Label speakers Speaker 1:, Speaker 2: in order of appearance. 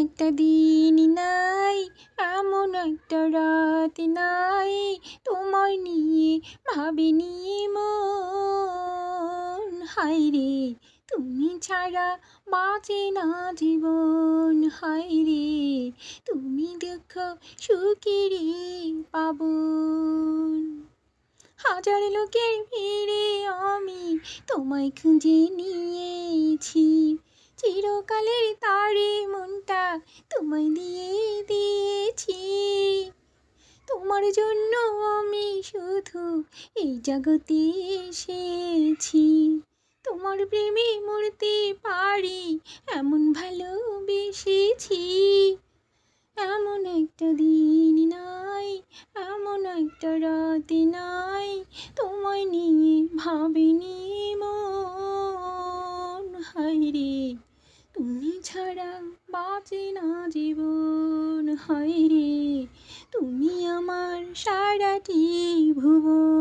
Speaker 1: একটা দিন নাই, এমন একটা রাত নাই, তোমায় নিয়ে ভাবিনি মন। হায় রে, তুমি ছাড়া বাঁচে না জীবন। হায় রে, তুমি দুঃখ সুখেরই পাবন। হাজার লোকের ভিড়ে আমি তোমায় খুঁজে নিয়েছি। চিরকালের তারে তোমায় দিয়ে দিয়েছি। তোমার জন্য আমি শুধু এই জগতে এসেছি। তোমার প্রেমে মরতে পারি, এমন ভালোবেসেছি। এমন একটা দিন নাই, এমন একটা রাত নাই, তোমায় নিয়ে ভাবিনি মন হায় রে তুমি ছাড়া বাঁচে না জীবন হয়। রে তুমি আমার সারাটি ভুবন।